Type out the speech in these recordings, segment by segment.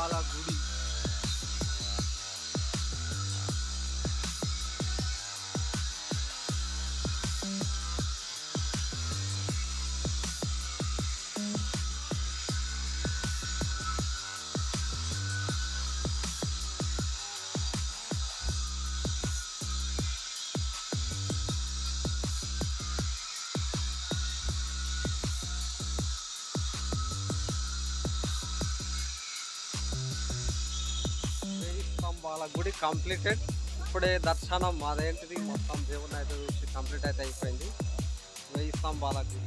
వెయ్యి వాళ్ళ గుడి గుడి కంప్లీటెడ్. ఇప్పుడే దర్శనం అదేంటిది? మొత్తం దేవుని అయితే చూసి కంప్లీట్ అయితే అయిపోయింది. వెయ్యి స్తంభాల గుడి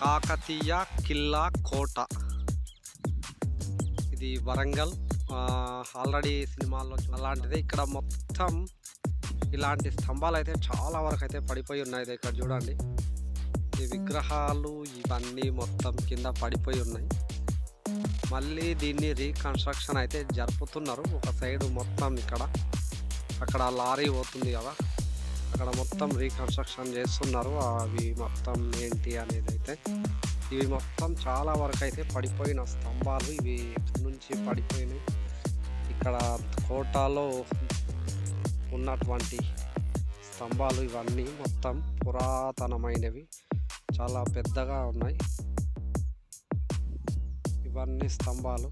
కాకతీయ కిల్లా కోట. ఇది వరంగల్. ఆల్రెడీ సినిమాల్లో అలాంటిది ఇక్కడ మొత్తం ఇలాంటి స్తంభాలు అయితే చాలా వరకు అయితే పడిపోయి ఉన్నాయి. ఇది ఇక్కడ చూడండి. ఈ విగ్రహాలు ఇవన్నీ మొత్తం కింద పడిపోయి ఉన్నాయి. మళ్ళీ దీన్ని రీకన్స్ట్రక్షన్ అయితే జరుపుతున్నారు. ఒక సైడ్ మొత్తం ఇక్కడ. అక్కడ లారీ పోతుంది కదా. అక్కడ మొత్తం రీకన్స్ట్రక్షన్ చేస్తున్నారు. అవి మొత్తం ఏంటి అనేది అయితే ఇవి మొత్తం చాలా వరకు అయితే పడిపోయిన స్తంభాలు ఇవి ఎక్కడి నుంచి పడిపోయినాయి. ఇక్కడ కోటాలో ఉన్నటువంటి స్తంభాలు ఇవన్నీ మొత్తం పురాతనమైనవి. చాలా పెద్దగా ఉన్నాయి. ఇవన్నీ స్తంభాలు.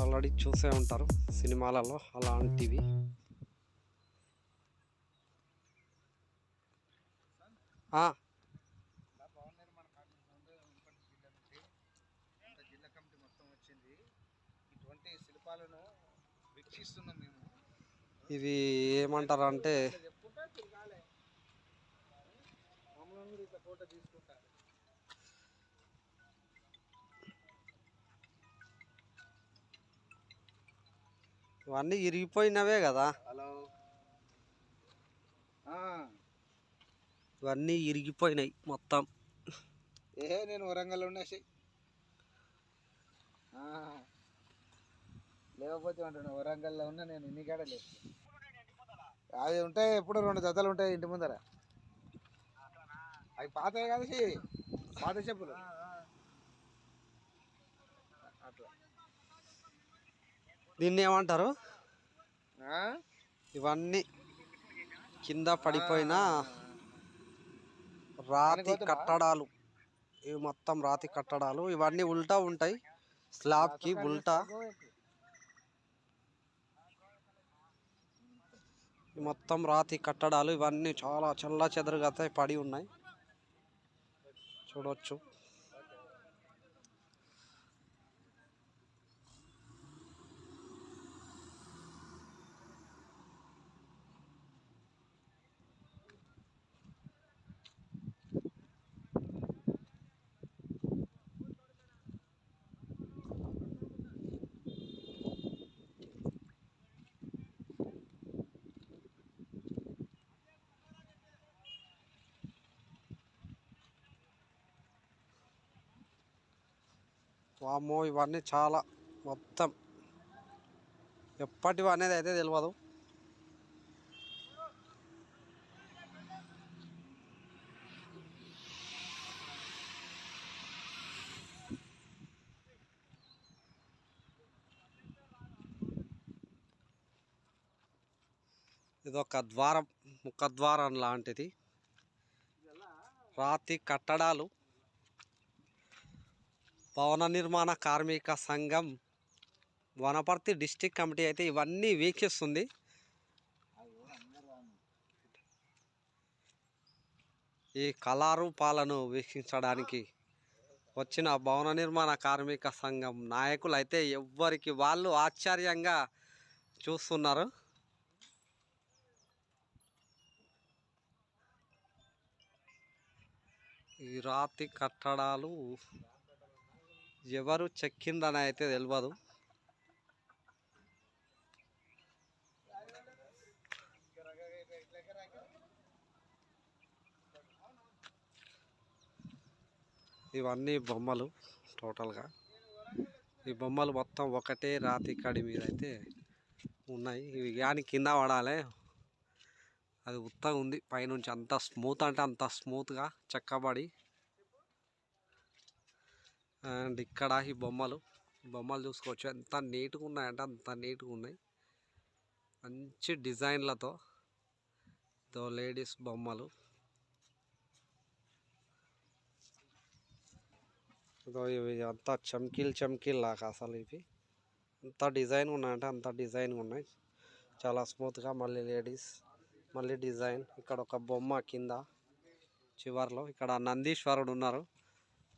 ఆల్రెడీ చూసే ఉంటారు సినిమాలలో అలాంటివి ఆ, భవన నిర్మాణ కార్మికుల సంఘం మున్సిపల్ జిల్లా నుండి ఇంత జిల్లా కమిటీ మొత్తం వచ్చింది ఇటువంటి శిల్పాలను వీక్షిస్తున్నాం మేము ఇవి ఏమంటారు అంటే ఇట్లా ఫోటో తీసుకుంటారు ఇవన్నీ ఇరిగిపోయినవే కదా. హలో. ఇవన్నీ ఇరిగిపోయినాయి మొత్తం. ఏ నేను వరంగల్ ఆ. లేకపోతే అంటున్నా వరంగల్లో ఉన్నా నేను ఇన్ని కాడ లేదు. అవి ఉంటాయి ఎప్పుడు రెండు జతలు ఉంటాయి ఇంటి ముందర. అవి పాతవి కదా పాత చెప్పులు. అట్లా. దీన్ని ఏమంటారు? ఇవన్నీ కింద పడిపోయిన రాతి? కట్టడాలు. ఇవి మొత్తం రాతి కట్టడాలు. ఇవన్నీ ఉల్టా ఉంటాయి. స్లాబ్కి ఉల్టా. ఈ మొత్తం రాతి కట్టడాలు ఇవన్నీ చాలా చల్ల చెదరుగా పడి ఉన్నాయి. చూడొచ్చు. వామో ఇవన్నీ చాలా మొత్తం. ఎప్పటివి అనేది అయితే తెలియదు ఇదొక ద్వారం ముఖద్వారం లాంటిది. రాతి కట్టడాలు. భవన నిర్మాణ కార్మిక సంఘం వనపర్తి డిస్టిక్ కమిటీ అయితే ఇవన్నీ వీక్షిస్తుంది. ఈ కళారూపాలను వీక్షించడానికి వచ్చిన భవన నిర్మాణ కార్మిక సంఘం నాయకులు అయితే ఎవ్వరికి వాళ్ళు ఆశ్చర్యంగా చూస్తున్నారు. ఈ రాతి కట్టడాలు ఎవరు చెక్కిందని అయితే తెలియదు ఇవన్నీ బొమ్మలు టోటల్గా. ఈ బొమ్మలు మొత్తం ఒకటే రాతి కడి మీద అయితే ఉన్నాయి. ఇవి కానీ కింద పడాలి. అది ఉత్తగా ఉంది. పైనుంచి అంత స్మూత్ అంటే అంత స్మూత్గా చెక్కబడి అండ్ ఇక్కడ ఈ బొమ్మలు. ఈ బొమ్మలు చూసుకోవచ్చు. ఎంత నీట్గా ఉన్నాయంటే అంత నీట్గా ఉన్నాయి. మంచి డిజైన్లతో దో లేడీస్ బొమ్మలు. ఇవి అంతా చమ్కీలు చమ్కీలు లాగా అసలు ఇవి. అంత డిజైన్ ఉన్నాయంటే అంత డిజైన్గా ఉన్నాయి. చాలా స్మూత్గా మళ్ళీ లేడీస్ మళ్ళీ డిజైన్. ఇక్కడ ఒక బొమ్మ కింద చివర్లో. ఇక్కడ నందీశ్వరుడు ఉన్నారు.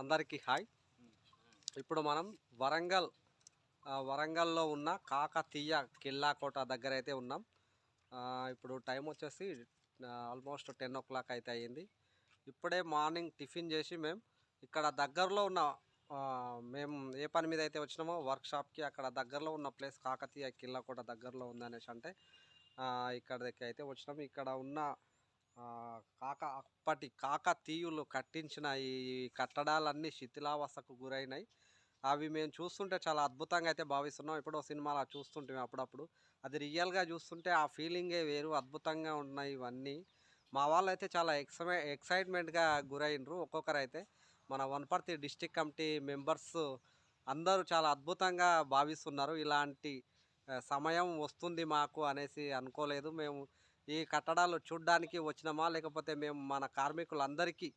అందరికీ హాయ్. ఇప్పుడు మనం వరంగల్ వరంగల్లో ఉన్న కాకతీయ కిల్లా కోట దగ్గర అయితే ఉన్నాం ఇప్పుడు టైం వచ్చేసి ఆల్మోస్ట్ టెన్ ఓ క్లాక్ అయితే అయ్యింది. ఇప్పుడే మార్నింగ్ టిఫిన్ చేసి మేము ఇక్కడ దగ్గరలో ఉన్న మేము ఏ పని మీద అయితే వచ్చినామో వర్క్షాప్కి అక్కడ దగ్గరలో ఉన్న ప్లేస్ కాకతీయ కిల్లా కోట దగ్గరలో ఉంది అనేసి అంటే ఇక్కడికి అయితే వచ్చినాం. ఇక్కడ ఉన్న కాక అప్పటి కాకతీయులు కట్టించిన ఈ కట్టడాలన్నీ శిథిలావస్థకు గురైనాయి. అవి మేము చూస్తుంటే చాలా అద్భుతంగా అయితే భావిస్తున్నాం. ఇప్పుడు సినిమాలో చూస్తుంటే అప్పుడప్పుడు. అది రియల్గా చూస్తుంటే ఆ ఫీలింగే వేరు అద్భుతంగా ఉన్నాయి ఇవన్నీ. మా వాళ్ళు అయితే చాలా ఎక్సై ఎక్సైట్మెంట్గా గురైనరు ఒక్కొక్కరు అయితే మన వనపర్తి డిస్టిక్ కమిటీ మెంబర్స్ అందరూ చాలా అద్భుతంగా భావిస్తున్నారు. ఇలాంటి సమయం వస్తుంది మాకు అనేసి అనుకోలేదు. మేము ఈ కట్టడాలు చూడడానికి వచ్చినామా? లేకపోతే మేము మన కార్మికులందరికీ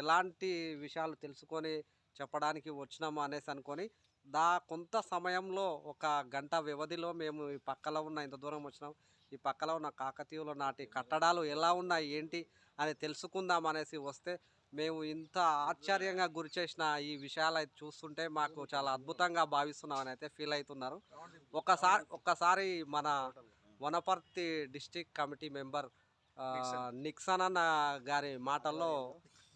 ఎలాంటి విషయాలు తెలుసుకొని చెప్పడానికి వచ్చినామా అనేసి అనుకొని దా కొంత సమయంలో ఒక గంట వ్యవధిలో మేము ఈ పక్కలో ఉన్న ఇంత దూరం వచ్చినాం ఈ పక్కలో ఉన్న కాకతీయుల నాటి కట్టడాలు ఎలా ఉన్నాయి ఏంటి అని తెలుసుకుందాం అనేసి వస్తే మేము ఇంత ఆశ్చర్యంగా గురి చేసిన ఈ విషయాలు అయితే చూస్తుంటే మాకు చాలా అద్భుతంగా భావిస్తున్నామని అయితే ఫీల్ అవుతున్నారు. ఒకసారి ఒక్కసారి మన Wanaparthy district committee member Nixon అన్న గారి మాటల్లో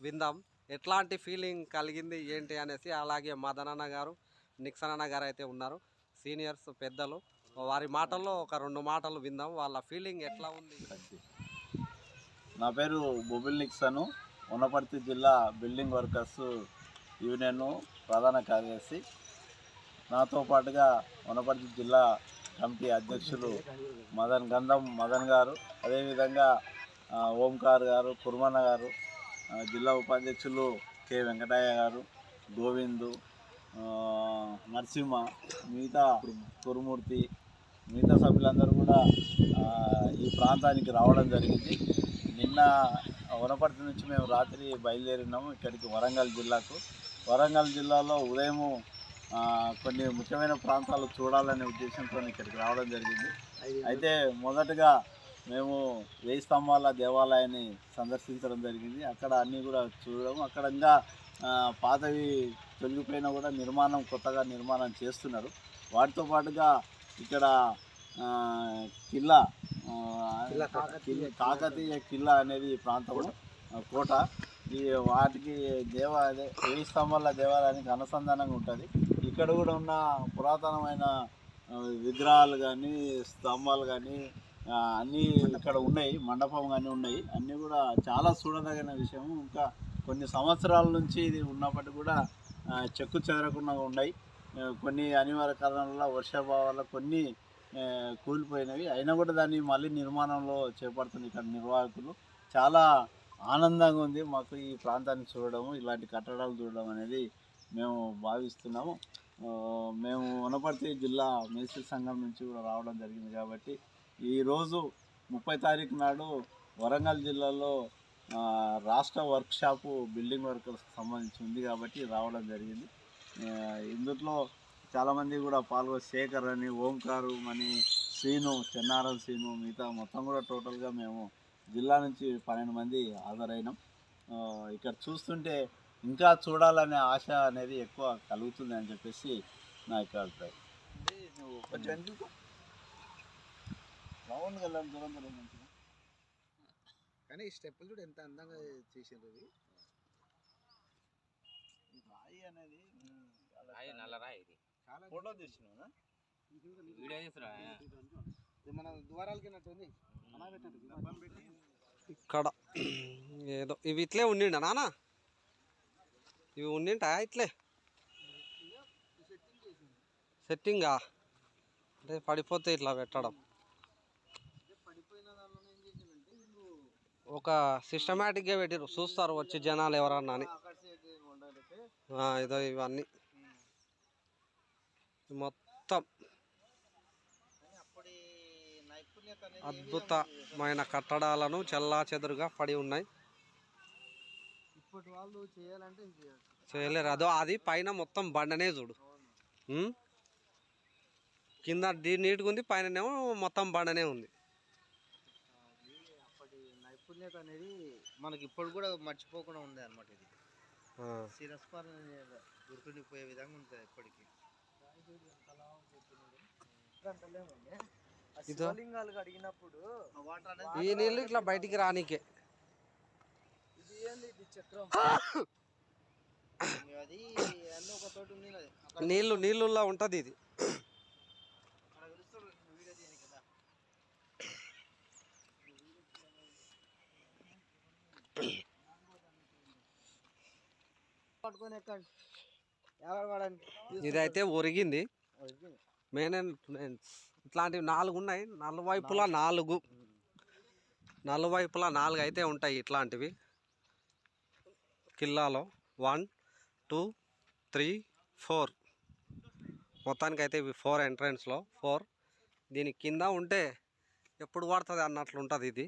విందాం. ఎట్లాంటి ఫీలింగ్ కలిగింది ఏంటి అనేసి అలాగే మదన్ అన్న గారు నిక్సన్ అన్న గారు అయితే ఉన్నారు. సీనియర్స్ పెద్దలు వారి మాటల్లో ఒక రెండు మాటలు విందాం. వాళ్ళ ఫీలింగ్ ఎట్లా ఉంది? నా పేరు బొబిల్ నిక్సను వనపర్తి జిల్లా బిల్డింగ్ వర్కర్స్ యూనియన్ ప్రధాన కార్యదర్శి. నాతో పాటుగా వనపర్తి జిల్లా కమిటీ అధ్యక్షులు మదన్ గంధం మదన్ గారు అదేవిధంగా ఓంకార్ గారు కుర్మన్న గారు జిల్లా ఉపాధ్యక్షులు కె వెంకటయ్య గారు గోవిందు నరసింహ మిగతా కురుమూర్తి మిగతా సభ్యులందరూ కూడా ఈ ప్రాంతానికి రావడం జరిగింది. నిన్న వనపర్తి నుంచి మేము రాత్రి బయలుదేరినాము ఇక్కడికి వరంగల్ జిల్లాకు. వరంగల్ జిల్లాలో ఉదయము కొన్ని ముఖ్యమైన ప్రాంతాలు చూడాలనే ఉద్దేశంతో ఇక్కడికి రావడం జరిగింది. అయితే మొదటగా మేము వేయి స్తంభాల దేవాలయాన్ని సందర్శించడం జరిగింది. అక్కడ అన్నీ కూడా చూడడం అక్కడ ఇంకా పాతవి తొలగిపోయినా కూడా నిర్మాణం కొత్తగా నిర్మాణం చేస్తున్నారు. వాటితో పాటుగా ఇక్కడ కిల్లా కాకతీయ కిల్లా అనేది ఆ, కోట. ఈ వాటికి దేవ అదే వేయి స్తంభాల దేవాలయానికి అనుసంధానంగా ఉంటుంది. ఇక్కడ కూడా ఉన్న పురాతనమైన విగ్రహాలు కానీ స్తంభాలు కానీ అన్నీ ఇక్కడ ఉన్నాయి మండపం కానీ ఉన్నాయి. అన్నీ కూడా చాలా చూడదగిన విషయం. ఇంకా కొన్ని సంవత్సరాల నుంచి ఇది ఉన్నప్పటికీ కూడా చెక్కు చెదరకుండా ఉన్నాయి. కొన్ని అనివార్య కారణాల వర్షాభావాల కొన్ని కూలిపోయినవి. అయినా కూడా దాన్ని మళ్ళీ నిర్మాణంలో చేపడుతుంది ఇక్కడ నిర్వాహకులు చాలా ఆనందంగా ఉంది. మాకు ఈ ప్రాంతాన్ని చూడడము ఇలాంటి కట్టడాలు చూడడం అనేది మేము భావిస్తున్నాము. మేము వనపర్తి జిల్లా మేస్త్రి సంఘం నుంచి కూడా రావడం జరిగింది కాబట్టి ఈరోజు ముప్పై తారీఖు నాడు వరంగల్ జిల్లాలో రాష్ట్ర వర్క్షాపు బిల్డింగ్ వర్కర్స్కి సంబంధించి ఉంది కాబట్టి రావడం జరిగింది. ఇందులో చాలామంది కూడా పాల్గొ శేఖర్ అని ఓంకారు అని శ్రీను చెన్నారం శ్రీను మిగతా మొత్తం కూడా టోటల్గా మేము జిల్లా నుంచి పన్నెండు మంది హాజరైనాం. ఇక్కడ చూస్తుంటే ఇంకా చూడాలనే ఆశ అనేది ఎక్కువ కలుగుతుంది అని చెప్పేసి నా యొక్క అభిప్రాయం. కానీ ఈ స్టెప్పులు చూడు ఎంత అందంగా చేసిండ్రు ఈ రాయి అనేది రాయి నల్ల రాయి ఇది. చాలా ఫోటో తీసినా వీడియో ఇది మన ద్వారాలకి ఉన్నట్టుంది డబ్బం పెట్టి. ఇక్కడ ఏదో ఇవి ఇట్లే ఉండిండ నాన్న ఇవి ఉండింటా ఇట్లే. సెట్టింగా అంటే పడిపోతే ఇట్లా పెట్టడం. ఒక సిస్టమేటిక్గా పెట్టిరు చూస్తారు వచ్చి జనాలు ఎవరన్నా అని. ఇదో ఇవన్నీ. మొత్తం. అద్భుతమైన కట్టడాలను చెల్లా చెదురుగా పడి ఉన్నాయి. ఇప్పటి వాళ్ళు చేయాలంటే చేయలేరు. అదో అది పైన మొత్తం బండనే చూడు? కింద డి- నీట్గా ఉంది పైననేమో మొత్తం బండనే ఉంది. అప్పటి నైపుణ్యత అనేది మనకి ఇప్పుడు కూడా మర్చిపోకుండా ఉంది అనమాట ఇది. ఆ, శిరస్పాలన గుర్తుండిపోయే విధంగా ఉంటుంది అనేది ఈ నీళ్ళు ఇట్లా బయటికి రానికే ఇది ఏంది ఇది చక్రం అది అన్నీ ఒక తోటి ఉంది అది. అక్కడ నీళ్ళు నీళ్ళులా ఉంటుంది ఇది. ఇదైతే ఒరిగింది. మెయింటెనెన్స్ ఇట్లాంటివి నాలుగు ఉన్నాయి. నలువైపులా నాలుగు. నలువైపులా నాలుగు అయితే ఉంటాయి ఇట్లాంటివి. కిల్లాలో వన్ టూ త్రీ ఫోర్. మొత్తానికి అయితే ఇవి ఫోర్ ఎంట్రన్స్లో. ఫోర్. దీని కింద ఉంటే ఎప్పుడు పడుతుంది అన్నట్లు ఉంటుంది ఇది.